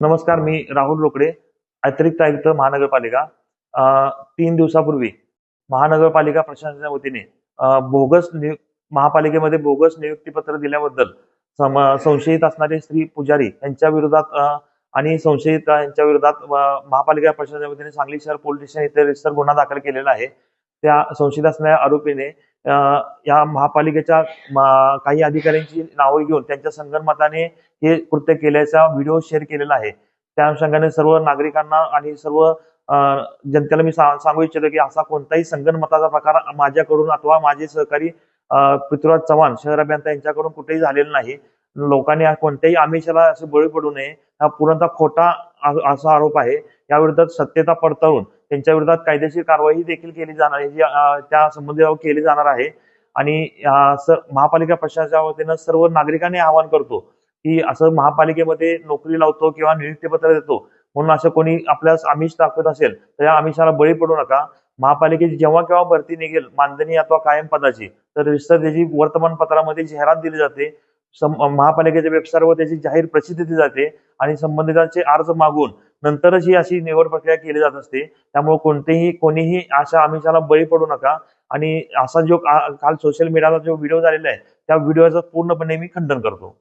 नमस्कार मी राहुल रोकडे अतिरिक्त आयुक्त महानगरपालिका तीन दिवसापूर्वी महानगरपालिका प्रशासनाच्या वतीने बोगस नियु महापालिकेमध्ये बोगस नियुक्तीपत्र दिल्याबद्दल सम संशयित असणारे श्री पुजारी यांच्या विरोधात आणि संशयित यांच्या विरोधात महापालिका प्रशासनाच्या वतीने सांगली शहर पोलीस स्टेशन येथे रजिस्टर गुन्हा दाखल केलेला आहे. त्या संशयित असणाऱ्या आरोपीने या महापालिकेच्या काही अधिकाऱ्यांची नावं घेऊन त्यांच्या संगणमताने हे कृत्य केल्याचा व्हिडिओ शेअर केलेला आहे. त्या अनुषंगाने सर्व नागरिकांना आणि सर्व जनतेला मी सांगू इच्छितो की असा कोणताही संगणमताचा प्रकार माझ्याकडून अथवा माझे सहकारी पृथ्वीराज चव्हाण शहर अभियंता यांच्याकडून कुठेही झालेला नाही. लोकांनी कोणत्याही आमिषाला असे बळी पडू नये. हा पूर्णतः खोटा असा आरोप आहे. या सत्यता पडताळून त्यांच्या विरोधात कायदेशीर कारवाई देखील केली जाणार आहे. जी त्या संबंधी केली जाणार आहे. आणि महापालिका प्रशासनाच्या वतीनं सर्व नागरिकांनी आवाहन करतो की असं महापालिकेमध्ये नोकरी लावतो किंवा नियुक्तीपत्र देतो. म्हणून असं कोणी आपल्यास आमिष दाखवत असेल तर या आमिषाला बळी पडू नका. महापालिकेची जेव्हा केव्हा भरती निघेल मानधनी अथवा कायम पदाची तर विस्तार त्याची वर्तमानपत्रामध्ये जाहिरात दिली जाते. सम- महापालिकेच्या वेबसाईटवर त्याची जाहीर प्रसिद्धी दिली जाते. आणि संबंधितांचे अर्ज मागून नंतरच ही अशी निवड प्रक्रिया केली जात असते. त्यामुळे कोणतेही कोणीही अशा आमिषाला बळी पडू नका. आणि असा जो काल सोशल मीडियाला जो व्हिडिओ झालेला आहे त्या व्हिडिओचं पूर्णपणे मी खंडन करतो.